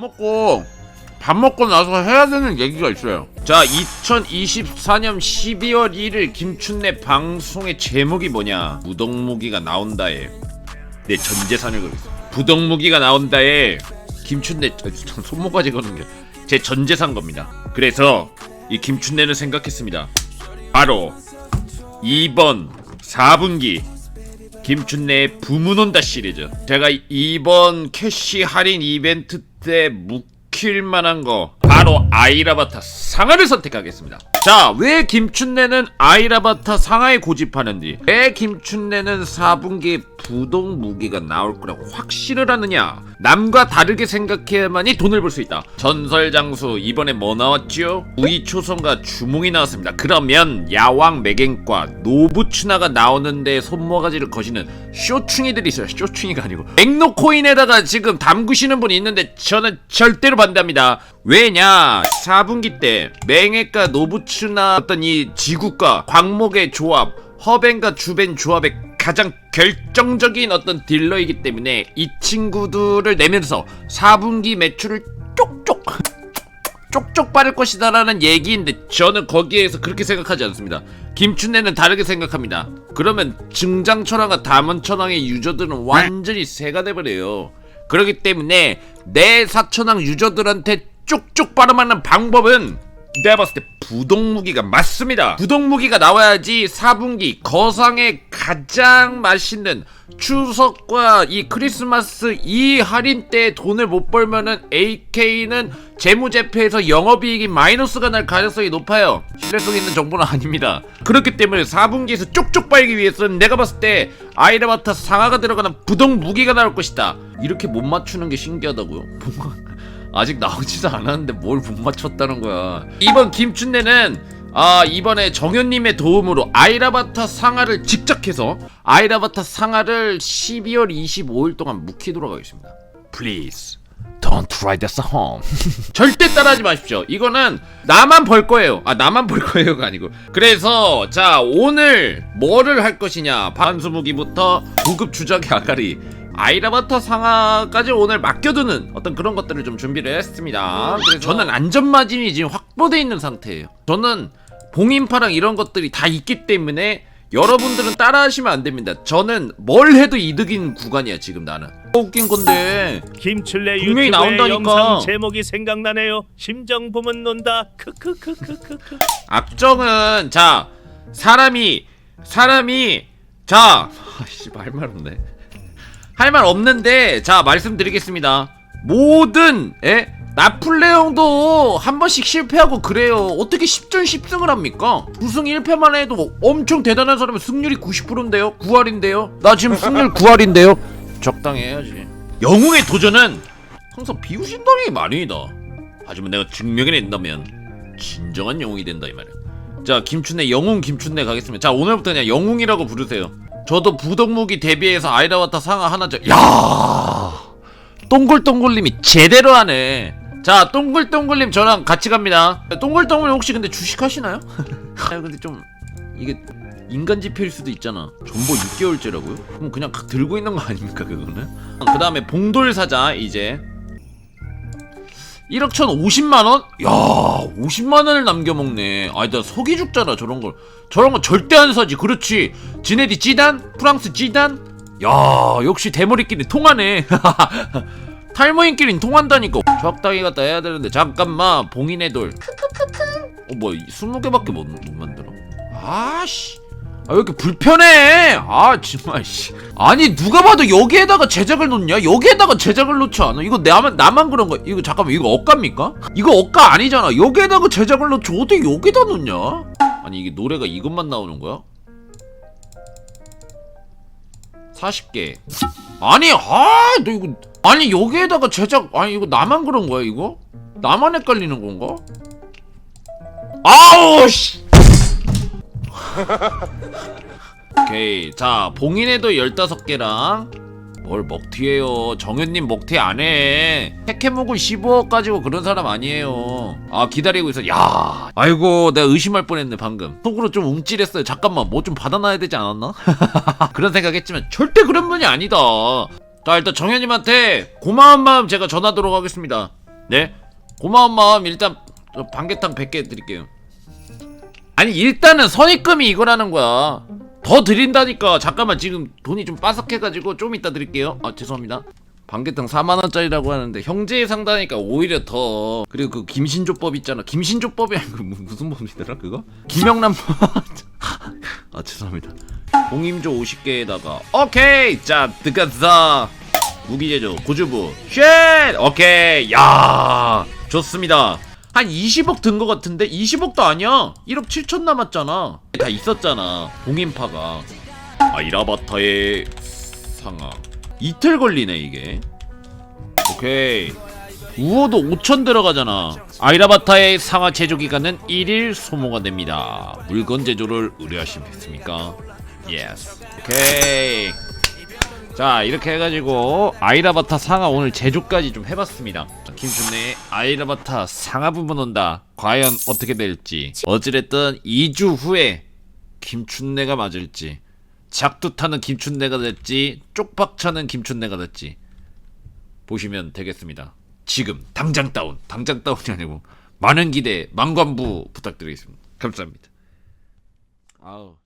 먹고 밥 먹고 나서 해야 되는 얘기가 있어요. 자, 2024년 12월 1일 김춘래 방송의 제목이 뭐냐? 부동무기가 나온다에 내 전 재산을 걸고 있어. 부동무기가 나온다에 저, 저 손모가지 거는 게 제 전 재산 겁니다. 그래서 이 김춘래는 생각했습니다. 바로 2번 4분기 김춘래의 부문온다 시리즈. 제가 이번 캐시 할인 이벤트 때 묵힐 만한 거 바로 아이라바타 상하를 선택하겠습니다. 자, 왜 김춘래는 아이라바타 상하에 고집하는지, 왜 김춘래는 4분기에 부동 무기가 나올 거라고 확신을 하느냐? 남과 다르게 생각해야만이 돈을 벌 수 있다. 전설 장수 이번에 뭐 나왔죠? 우이 초성과 주몽이 나왔습니다. 그러면 야왕 매갱과 노부츠나가 나오는데 손모가지를 거시는 쇼충이들이 있어요. 쇼충이가 아니고 엑노코인에다가 지금 담그시는 분이 있는데 저는 절대로 반대합니다. 왜냐? 4분기 때 맹해과 노부츠 나 어떤 이 지구과 광목의 조합, 허벤과 주벤 조합의 가장 결정적인 어떤 딜러이기 때문에 이 친구들을 내면서 4분기 매출을 쪽쪽 쪽쪽 빠를 것이다라는 얘기인데 저는 거기에서 그렇게 생각하지 않습니다. 김춘래는 다르게 생각합니다. 그러면 증장천왕과 담원천왕의 유저들은 완전히 새가 돼버려요. 그렇기 때문에 내 사천왕 유저들한테 쪽쪽 빨아맞는 방법은 내가 봤을 때 부동무기가 맞습니다. 부동무기가 나와야지 4분기 거상의 가장 맛있는 추석과 이 크리스마스 이 할인 때 돈을 못 벌면은 AK는 재무제표에서 영업이익이 마이너스가 날 가능성이 높아요. 신뢰성 있는 정보는 아닙니다. 그렇기 때문에 4분기에서 쪽쪽 빨기 위해서는 내가 봤을 때 아이라바타 상하가 들어가는 부동무기가 나올 것이다. 이렇게 못 맞추는 게 신기하다고요. 뭔가 아직 나오지도 않았는데 뭘 못 맞췄다는 거야. 이번 김춘래는 아 이번에 정현님의 도움으로 아이라바타 상하를 직접 해서 아이라바타 상하를 12월 25일 동안 묵히도록 하겠습니다. Please. Don't try this at home. 절대 따라하지 마십시오. 이거는 나만 벌 거예요. 아 나만 벌 거예요가 아니고. 그래서 자 오늘 뭐를 할 것이냐. 반수무기부터 고급 주작의 아가리. 아이라바타 상하까지 오늘 맡겨두는 어떤 그런 것들을 좀 준비를 했습니다. 그래서 저는 안전마진이 지금 확보되어 있는 상태예요. 저는 봉인파랑 이런 것들이 다 있기 때문에 여러분들은 따라하시면 안 됩니다. 저는 뭘 해도 이득인 구간이야 지금 나는. 웃긴 건데 김출래 분명히 유튜브의 나온다니까. 영상 제목이 생각나네요. 심정 보면 논다. 크크크크크크. 악정은 자 사람이 사람이 자 아씨 말말 없네 할 말 없는데 자 말씀드리겠습니다. 모든 에 나플레형도 한 번씩 실패하고 그래요. 어떻게 10전 10승을 합니까? 9승 1패만 해도 엄청 대단한 사람은 승률이 90%인데요. 9할인데요. 나 지금 승률 9할인데요. 적당히 해야지. 영웅의 도전은 항상 비우신다는 게 말이다. 하지만 내가 증명해낸다면 진정한 영웅이 된다 이 말이야. 자 김춘래 영웅 김춘래 가겠습니다. 자 오늘부터 그냥 영웅이라고 부르세요. 저도 부덕무기 대비해서 아이라와타 상하 하나 저. 야 동글동글님이 제대로 하네. 자 동글동글님 저랑 같이 갑니다. 동글동글 혹시 근데 주식하시나요? 아 근데 좀 이게 인간 지표일 수도 있잖아. 존버 6개월째라고요? 그럼 그냥 각 들고 있는 거 아닙니까 그거는? 그 다음에 봉돌 사자 이제 1억 1,050만원? 야 50만원을 남겨먹네. 아니다 속이 죽잖아 저런 걸. 저런 거 절대 안 사지. 그렇지. 지네디 지단? 프랑스 지단? 야 역시 대머리끼리 통하네. 탈모인끼리는 통한다니까. 적당히 갖다 해야 되는데. 잠깐만 봉인의 돌. 어뭐 20개밖에 못, 못 만들어. 아씨 아, 왜 이렇게 불편해? 아, 정말, 씨. 아니, 누가 봐도 여기에다가 제작을 놓냐? 여기에다가 제작을 놓지 않아? 이거 나만, 나만 그런 거, 이거 잠깐만, 이거 억가입니까? 이거 억가 아니잖아. 여기에다가 제작을 놓지, 어떻게 여기다 놓냐? 아니, 이게 노래가 이것만 나오는 거야? 40개. 아니, 아, 너 이거, 아니, 여기에다가 제작, 아니, 이거 나만 그런 거야, 이거? 나만 헷갈리는 건가? 아우, 씨! 오케이. 자 봉인에도 15개랑 뭘 먹튀해요? 정현님 먹튀 안해. 테케목을 15억 가지고 그런 사람 아니에요. 아 기다리고 있어. 야 아이고 내가 의심할 뻔했네 방금. 속으로 좀 움찔했어요. 잠깐만 뭐 좀 받아놔야 되지 않았나? 그런 생각했지만 절대 그런 분이 아니다. 자 일단 정현님한테 고마운 마음 제가 전하도록 하겠습니다. 네? 고마운 마음 일단 저 반개탕 100개 드릴게요 아니 일단은 선입금이 이거라는 거야. 더 드린다니까. 잠깐만 지금 돈이 좀 빠삭해가지고 좀 이따 드릴게요. 아 죄송합니다. 반개탕 4만원짜리라고 하는데 형제의 상다니까 오히려 더. 그리고 그 김신조법 있잖아. 김신조법이 아니고 무- 무슨 법이더라 그거? 김영란법. 아 죄송합니다. 공임조 50개에다가. 오케이! 자 들어가자 무기제조 고주부. 쉣! 오케이! 야! 좋습니다 한 20억 든 거 같은데 20억도 아니야. 1억 7천 남았잖아. 다 있었잖아 공인파가. 아이라바타의 상하. 이틀 걸리네 이게. 오케이. 우호도 5천 들어가잖아. 아이라바타의 상하 제조 기간은 1일 소모가 됩니다. 물건 제조를 의뢰하시겠습니까? 예스 오케이 자 이렇게 해가지고 아이라바타 상하 오늘 제조까지 좀 해봤습니다. 자, 김준내의 아이라바타 상하 부분 온다. 과연 어떻게 될지. 어찌됐든 2주 후에 김춘내가 맞을지 작두타는 김춘내가 될지 쪽박차는 김춘내가 될지 보시면 되겠습니다. 지금 당장 다운. 당장 다운이 아니고 많은 기대 만관부 부탁드리겠습니다. 감사합니다. 아우